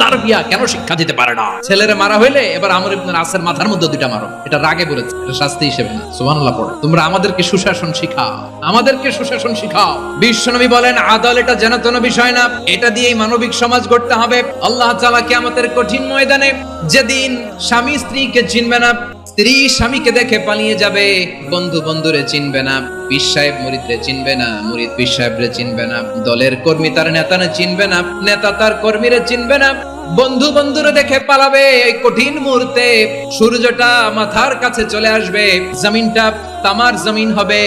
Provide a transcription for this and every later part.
তার বিয়া কেন শিক্ষা দিতে পারে না? মারা হইলে এবার আমর ইবনে আসের মাথার মধ্যে দুইটা মারো। এটা রাগে বলেছে, এটা শাস্তি হিসেবে না। সুবহানাল্লাহ তোমরা আমাদেরকে সুশাসন শিখাও। আমাদেরকে সুশাসন শিখাও। বিশ্বনবী বলেন, আদল এটা যেন কোনো বিষয় না, এটা দিয়েই মানবিক সমাজ গড়তে হবে। আল্লাহ তাআলা কিয়ামতের কঠিন ময়দানে যেদিন স্বামী স্ত্রীকে চিনবে না স্ত্রী স্বামীকে দেখে পালিয়ে যাবে। বন্ধু বন্ধুরে চিনবে না, পীর সাহেব মুরিদরে চিনবে না, মুরিদ পীর সাহেবরে চিনবে না, দলের কর্মী তার নেতারে চিনবে না, নেতা তার কর্মীরে চিনবে না। বন্ধু বন্ধুরে দেখে পালাবে এই কঠিন মুহূর্তে। সূর্যটা মাথার কাছে চলে আসবে, জমিনটা তামার জমিন হবে।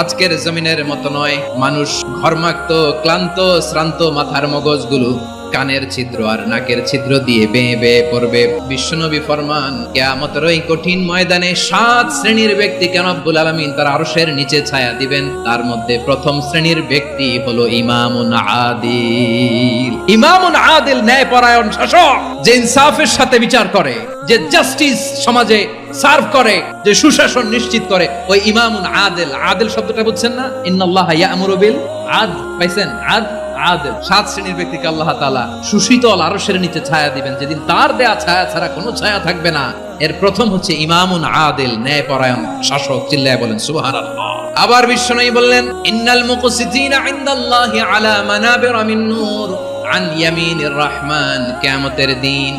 আজকের জমিনের মতো নয়, মানুষ ঘর্মাক্ত, ক্লান্ত, শ্রান্ত মাথার মগজগুলো কানের ছিদ্র আর নাকের ছিদ্র দিয়ে বেয়ে বেয়ে পড়বে। বিশ্বনবী ফরমান কেয়ামতের ওই কঠিন ময়দানে সাত শ্রেণির ব্যক্তিকে রব্বুল আলামিন তার আরশের নিচে ছায়া দিবেন? তার মধ্যে প্রথম শ্রেণির ব্যক্তি হলো ইমামুন আদিল। ইমামুন আদিল ন্যায়পরায়ণ শাসক, যে ইনসাফের সাথে বিচার করে, যে জাস্টিস সমাজে সার্ভ করে, যে সুশাসন নিশ্চিত করে। ওই ইমামুন আদিল আদিল শব্দটা বুঝছেন না? ইন্নাল্লাহ ইয়ামুরু বিল আদ, পাইছেন? আদ? আদেল সাত শ্রেণির ব্যক্তিকে আল্লাহ তাআলা সুশীতল আরশের নিচে ছায়া দিবেন। যেদিন তার দেয়া ছায়া ছাড়া কোনো ছায়া থাকবে না। এর প্রথম হচ্ছে ইমামুন আদিল, ন্যায়পরায়ণ শাসক, চিল্লায় বলেন, সুবহানাল্লাহ। আবার বিশ্বনবী বললেন, ইন্নাল মুকসিতিনা ইনদাল্লাহি আলা নূর আন ইয়ামিনির রহমান। কিয়ামতের দিন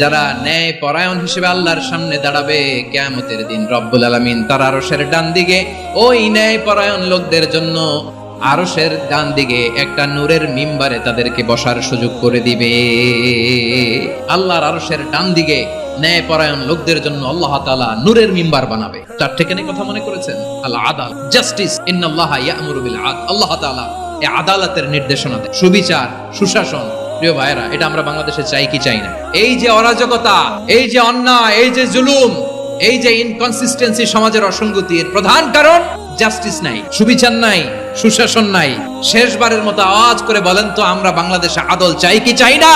যারা ন্যায় পরায়ণ হিসেবে আল্লাহর সামনে দাঁড়াবে, কিয়ামতের দিন রব্বুল আলামিন তার আরশের ডান দিকে ওই ন্যায় পরায়ণ লোকদের জন্য আরশের ডান দিকে একটা নূরের মিম্বারে তাদেরকে বসার সুযোগ করে দিবে। আল্লাহর আরশের ডান দিকে ন্যায় পরায়ণ লোকদের জন্য আল্লাহ তাআলা নূরের মিম্বার বানাবে। চারটে কেন কথা মনে করেছেন? আল্লাহ আদাল, জাস্টিস, ইন্নাল্লাহ ইয়ামুরু আদল। আল্লাহ তাআলা এই আদালতের নির্দেশনা সুবিচার, সুশাসন, প্রিয় ভাইরা এটা আমরা বাংলাদেশে চাই কি চাই না? এই যে অরাজকতা, এই যে অন্যায়, এই যে জুলুম, এই যে ইনকনসিস্টেন্সি সমাজের অসঙ্গতি এর প্রধান কারণ জাস্টিস নাই, সুবিচার নাই, সুশাসন নাই। শেষবারের মতো আওয়াজ করে বলেন তো, আমরা বাংলাদেশে আদল চাই কি চাই না?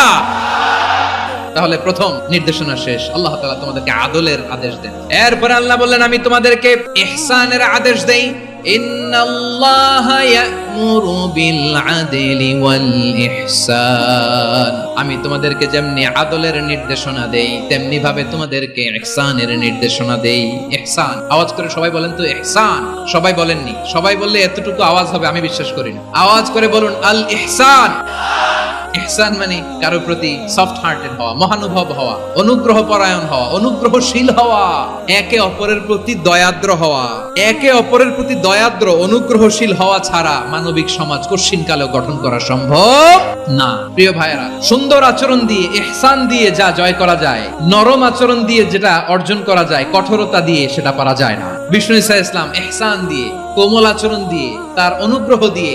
তাহলে প্রথম নির্দেশনা শেষ। আল্লাহ তোমাদেরকে আদলের আদেশ দেন। এরপরে আল্লাহ বললেন, আমি তোমাদেরকে এহসানের আদেশ দেই। ইন্নাল্লাহা الله يأمر بالعدل والإحسان আমি তোমাদেরকে যেমনি আদলের নির্দেশনা দেই তেমনি ভাবে তোমাদেরকে ইহসানের নির্দেশনা দেই। ইহসান, আওয়াজ করে সবাই বলেন তো, ইহসান। সবাই বলেননি। সবাই বললে এতটুকু আওয়াজ হবে, আমি বিশ্বাস করি না। আওয়াজ করে বলুন আল ইহসান ইহসান মানে কারও প্রতি সফট হার্টেড হওয়া, মহানুভব হওয়া অনুগ্রহ পরায়ণ হওয়া, অনুগ্রহশীল হওয়া, একে অপরের প্রতি দয়াদ্র হওয়া, একে অপরের প্রতি দয়াদ্র, অনুগ্রহশীল হওয়া ছাড়া মানবিক সমাজ কঠিন কালেও গঠন করা সম্ভব না। প্রিয় ভাইয়েরা, সুন্দর আচরণ দিয়ে, এহসান দিয়ে যা জয় করা যায়, নরম আচরণ দিয়ে যেটা অর্জন করা যায়, কঠোরতা দিয়ে সেটা পারা যায় না। বিষ্ণু ইসা ইসলাম এহসান দিয়ে, কোমল আচরণ দিয়ে, তার অনুগ্রহ দিয়ে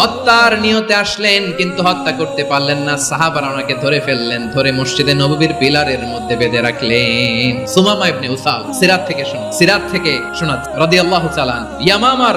হত্যার নিয়তে আসলেন, কিন্তু হত্যা করতে পারলেন না। সাহাবারা ওনাকে ধরে ফেললেন, ধরে মসজিদে নববীর পিলারের মধ্যে বেঁধে রাখলেন। সুমামা ইবনে উসাল সিরাত থেকে শোনা, সিরাত থেকে শোনা। রাদিয়াল্লাহু চালান ইয়ামামার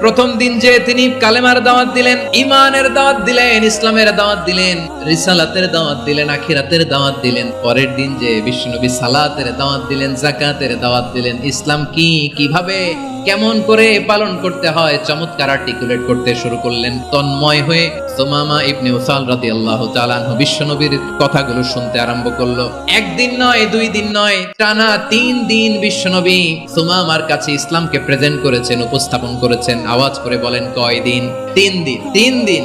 প্রথম দিন যে তিনি কালেমার দাওয়াত দিলেন ইমানের দাওয়াত দিলেন, ইসলামের দাওয়াত দিলেন, রিসালাতের দাওয়াত দিলেন, আখিরাতের দাওয়াত দিলেন, পরের দিন যে বিষ্ণু বিশ্বনবী সালাতের দাওয়াত দিলেন জাকাতের দাওয়াত দিলেন, ইসলাম কি, কীভাবে কেমন করে পালন করতে হয়? চমৎকার আর্টিকুলেট করতে শুরু করলেন। তন্ময় হয়ে সোমামা ইবনে উসাল রাদিয়াল্লাহু আল্লাহ আনহু বিশ্বনবীর কথাগুলো শুনতে আরম্ভ করল। একদিন নয়, দুই দিন নয়, টানা তিন দিন বিশ্বনবী সোমামার কাছে ইসলামকে প্রেজেন্ট করেছেন, উপস্থাপন করেছেন, আওয়াজ করে বলেন কয় দিন তিন দিন। তিন দিন।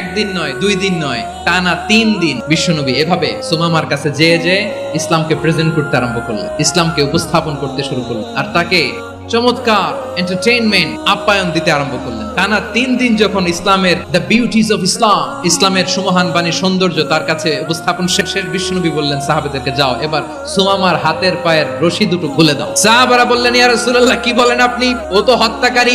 একদিন নয়, দুই দিন নয় টানা তিন দিন। বিশ্বনবী এভাবে সুমামার কাছে যেয়ে যে ইসলামকে প্রেজেন্ট করতে আরম্ভ করলেন। ইসলামকে উপস্থাপন করতে শুরু করলেন। আর তাকে চমৎকার এন্টারটেইনমেন্ট আপ্যায়ন দিতে আরম্ভ করলেন। টানা তিন দিন যখন ইসলামের দ্য বিউটিজ অফ ইসলাম ইসলামের সুমহান বাণী সৌন্দর্য তার কাছে উপস্থাপন শেষের বিষ্ণুনবী বললেন, সাহাবেদেরকে যাও, এবার সুমামার হাতের পায়ের রশি দুটো খুলে দাও। সাহাবারা বললেন, ইয়া রাসূলুল্লাহ, কি বলেন আপনি? ও তো হত্যাকারী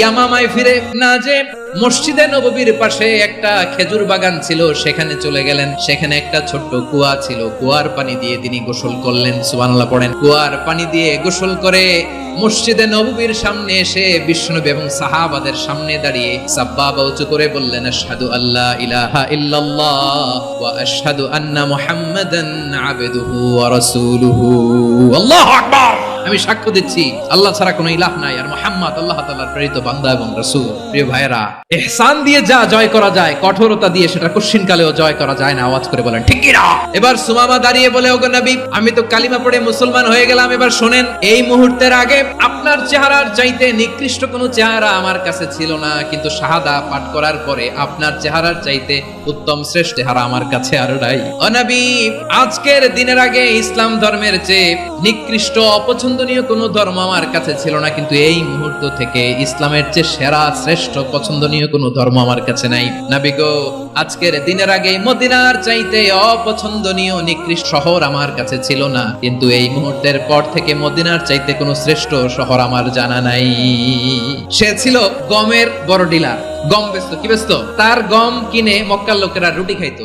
ইয়ামামায় ফিরে না যে মসজিদে নববীর পাশে একটা খেজুর বাগান ছিল, সেখানে চলে গেলেন। সেখানে একটা ছোট্ট কুয়া ছিল। কুয়ার পানি দিয়ে তিনি গোসল করলেন, সুবহানাল্লাহ পড়েন। কুয়ার পানি দিয়ে গোসল করে মসজিদে নববীর সামনে এসে বিষ্ণুনবী এবং সাহাবাদের সামনে দাঁড়িয়ে সাব্বাবা উঁচু করে বললেন, আশহাদু আল্লাহ ইলাহা ইল্লাল্লাহ ওয়া আশহাদু আন্না মুহাম্মাদান আবদুহু ওয়া রাসূলুহু। আল্লাহু আকবার! আমি সাক্ষ্য দিচ্ছি, আল্লাহ ছাড়া কোনো ইলাহ নাই। আর মোহাম্মদ, আল্লাহ তাআলার প্রেরিত বান্দা এবং রাসূল। প্রিয় ভাইয়েরা, ইহসান দিয়ে যা জয় করা যায়, কঠোরতা দিয়ে সেটা কঠিন কালেও জয় করা যায় না, আওয়াজ করে বলেন, ঠিক না? এবার সুমামা দাঁড়িয়ে বলে, ওগো নবী, আমি তো কালিমা পড়ে মুসলমান হয়ে গেলাম, এবার শোনেন, এই মুহূর্তের আগে আপনার চেহারার চাইতে নিকৃষ্ট কোনো চেহারা আমার কাছে ছিল না, কিন্তু শাহাদা পাঠ করার পরে আপনার চেহারার চাইতে উত্তম শ্রেষ্ঠ চেহারা আমার কাছে আরও নাই। ও নবী, আজকের দিনের আগে ইসলাম ধর্মের চেয়ে নিকৃষ্ট অপছন্দনীয় কোনো ধর্ম আমার কাছে ছিল না, কিন্তু এই মুহূর্ত থেকে ইসলামের চেয়ে সেরা, শ্রেষ্ঠ, পছন্দনীয় কোনো ধর্ম আমার কাছে নাই। নাবি গো, আজকের দিনের আগে মদিনার চাইতে অপছন্দনীয়, নিকৃষ্ট শহর আমার কাছে ছিল না, কিন্তু এই মুহূর্তের পর থেকে মদিনার চাইতে কোনো শ্রেষ্ঠ শহর আমার জানা নাই। সে ছিল গমের বড় ডিলার, গম বেচতো, কি বেচতো? তার গম কিনে মক্কার লোকেরা রুটি খাইতো।